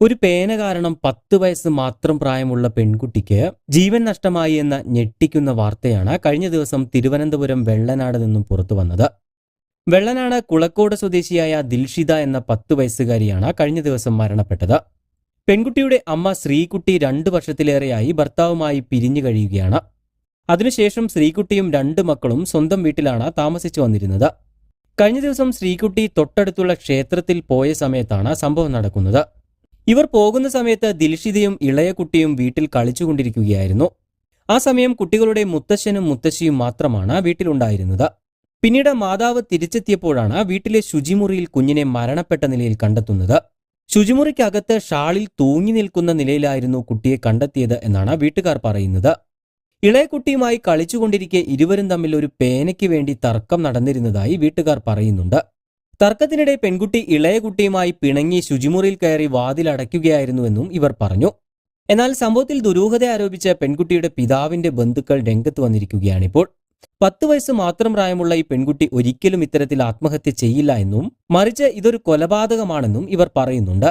ഒരു പേന കാരണം പത്ത് വയസ്സ് മാത്രം പ്രായമുള്ള പെൺകുട്ടിക്ക് ജീവൻ നഷ്ടമായി എന്ന ഞെട്ടിക്കുന്ന വാർത്തയാണ് കഴിഞ്ഞ ദിവസം തിരുവനന്തപുരം വെള്ളനാട് നിന്നും പുറത്തു വന്നത്. വെള്ളനാട് കുളക്കോട് സ്വദേശിയായ ദിൽഷിത എന്ന പത്ത് വയസ്സുകാരിയാണ് കഴിഞ്ഞ ദിവസം മരണപ്പെട്ടത്. പെൺകുട്ടിയുടെ അമ്മ ശ്രീകുട്ടി രണ്ടു വർഷത്തിലേറെയായി ഭർത്താവുമായി പിരിഞ്ഞു കഴിയുകയാണ്. അതിനുശേഷം ശ്രീകുട്ടിയും രണ്ട് മക്കളും സ്വന്തം വീട്ടിലാണ് താമസിച്ചു വന്നിരുന്നത്. കഴിഞ്ഞ ദിവസം ശ്രീകുട്ടി തൊട്ടടുത്തുള്ള ക്ഷേത്രത്തിൽ പോയ സമയത്താണ് സംഭവം നടക്കുന്നത്. ഇവർ പോകുന്ന സമയത്ത് ദിൽഷിതയും ഇളയ കുട്ടിയും വീട്ടിൽ കളിച്ചുകൊണ്ടിരിക്കുകയായിരുന്നു. ആ സമയം കുട്ടികളുടെ മുത്തശ്ശനും മുത്തശ്ശിയും മാത്രമാണ് വീട്ടിലുണ്ടായിരുന്നത്. പിന്നീട് മാതാവ് തിരിച്ചെത്തിയപ്പോഴാണ് വീട്ടിലെ ശുചിമുറിയിൽ കുഞ്ഞിനെ മരണപ്പെട്ട നിലയിൽ കണ്ടെത്തുന്നത്. ശുചിമുറിക്കകത്ത് ഷാളിൽ തൂങ്ങി നിൽക്കുന്ന നിലയിലായിരുന്നു കുട്ടിയെ കണ്ടെത്തിയത് എന്നാണ് വീട്ടുകാർ പറയുന്നത്. ഇളയ കുട്ടിയുമായി കളിച്ചുകൊണ്ടിരിക്കെ ഇരുവരും തമ്മിൽ ഒരു പേനയ്ക്ക് വേണ്ടി തർക്കം നടന്നിരുന്നതായി വീട്ടുകാർ പറയുന്നുണ്ട്. തർക്കത്തിനിടെ പെൺകുട്ടി ഇളയ കുട്ടിയുമായി പിണങ്ങി ശുചിമുറിയിൽ കയറി വാതിലടയ്ക്കുകയായിരുന്നുവെന്നും ഇവർ പറഞ്ഞു. എന്നാൽ സംഭവത്തിൽ ദുരൂഹത ആരോപിച്ച പെൺകുട്ടിയുടെ പിതാവിന്റെ ബന്ധുക്കൾ രംഗത്ത് വന്നിരിക്കുകയാണിപ്പോൾ. പത്ത് വയസ്സ് മാത്രം പ്രായമുള്ള ഈ പെൺകുട്ടി ഒരിക്കലും ഇത്തരത്തിൽ ആത്മഹത്യ ചെയ്യില്ല എന്നും മറിച്ച് ഇതൊരു കൊലപാതകമാണെന്നും ഇവർ പറയുന്നുണ്ട്.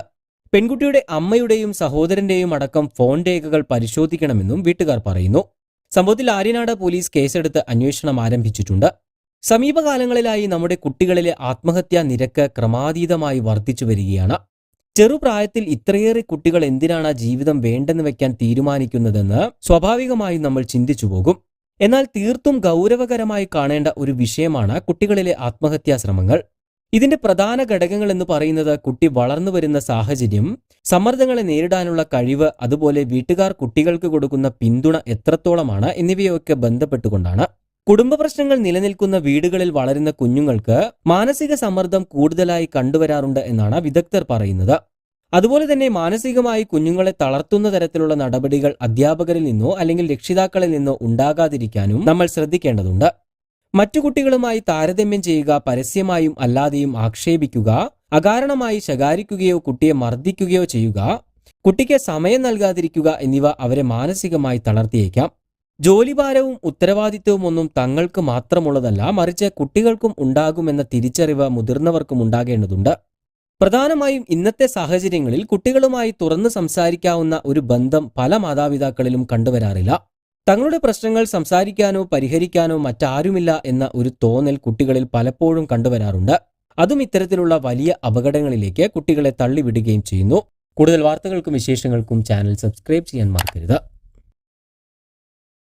പെൺകുട്ടിയുടെ അമ്മയുടെയും സഹോദരന്റെയും അടക്കം ഫോൺ രേഖകൾ പരിശോധിക്കണമെന്നും വീട്ടുകാർ പറയുന്നു. സംഭവത്തിൽ ആര്യനാട് പോലീസ് കേസെടുത്ത് അന്വേഷണം ആരംഭിച്ചിട്ടുണ്ട്. സമീപകാലങ്ങളിലായി നമ്മുടെ കുട്ടികളിലെ ആത്മഹത്യാ നിരക്ക് ക്രമാതീതമായി വർദ്ധിച്ചു വരികയാണ്. ചെറുപ്രായത്തിൽ ഇത്രയേറെ കുട്ടികൾ എന്തിനാണ് ജീവിതം വേണ്ടെന്ന് വെക്കാൻ തീരുമാനിക്കുന്നതെന്ന് സ്വാഭാവികമായും നമ്മൾ ചിന്തിച്ചു പോകും. എന്നാൽ തീർത്തും ഗൗരവകരമായി കാണേണ്ട ഒരു വിഷയമാണ് കുട്ടികളിലെ ആത്മഹത്യാ ശ്രമങ്ങൾ. ഇതിന്റെ പ്രധാന ഘടകങ്ങൾ എന്ന് പറയുന്നത് കുട്ടി വളർന്നു വരുന്ന സാഹചര്യം സമ്മർദ്ദങ്ങളെ നേരിടാനുള്ള കഴിവ് അതുപോലെ വീട്ടുകാർ കുട്ടികൾക്ക് കൊടുക്കുന്ന പിന്തുണ എത്രത്തോളമാണ് എന്നിവയൊക്കെ ബന്ധപ്പെട്ടുകൊണ്ടാണ്. കുടുംബ പ്രശ്നങ്ങൾ നിലനിൽക്കുന്ന വീടുകളിൽ വളരുന്ന കുഞ്ഞുങ്ങൾക്ക് മാനസിക സമ്മർദ്ദം കൂടുതലായി കണ്ടുവരാറുണ്ട് എന്നാണ് വിദഗ്ധർ പറയുന്നത്. അതുപോലെ തന്നെ മാനസികമായി കുഞ്ഞുങ്ങളെ തളർത്തുന്ന തരത്തിലുള്ള നടപടികൾ അധ്യാപകരിൽ നിന്നോ അല്ലെങ്കിൽ രക്ഷിതാക്കളിൽ നിന്നോ ഉണ്ടാകാതിരിക്കാനും നമ്മൾ ശ്രദ്ധിക്കേണ്ടതുണ്ട്. മറ്റു കുട്ടികളുമായി താരതമ്യം ചെയ്യുക പരസ്യമായും അല്ലാതെയും ആക്ഷേപിക്കുക അകാരണമായി ശകാരിക്കുകയോ കുട്ടിയെ മർദ്ദിക്കുകയോ ചെയ്യുക കുട്ടിക്ക് സമയം നൽകാതിരിക്കുക എന്നിവ അവരെ മാനസികമായി തളർത്തിയേക്കാം. ജോലിഭാരവും ഉത്തരവാദിത്വവും ഒന്നും തങ്ങൾക്ക് മാത്രമുള്ളതല്ല മറിച്ച് കുട്ടികൾക്കും ഉണ്ടാകുമെന്ന തിരിച്ചറിവ് മുതിർന്നവർക്കും ഉണ്ടാകേണ്ടതുണ്ട്. പ്രധാനമായും ഇന്നത്തെ സാഹചര്യങ്ങളിൽ കുട്ടികളുമായി തുറന്നു സംസാരിക്കാവുന്ന ഒരു ബന്ധം പല മാതാപിതാക്കളിലും കണ്ടുവരാറില്ല. തങ്ങളുടെ പ്രശ്നങ്ങൾ സംസാരിക്കാനോ പരിഹരിക്കാനോ മറ്റാരുമില്ല എന്ന ഒരു തോന്നൽ കുട്ടികളിൽ പലപ്പോഴും കണ്ടുവരാറുണ്ട്. അതും ഇത്തരത്തിലുള്ള വലിയ അപകടങ്ങളിലേക്ക് കുട്ടികളെ തള്ളിവിടുകയും ചെയ്യുന്നു. കൂടുതൽ വാർത്തകൾക്കും വിശേഷങ്ങൾക്കും ചാനൽ സബ്സ്ക്രൈബ് ചെയ്യാൻ മറക്കരുത്.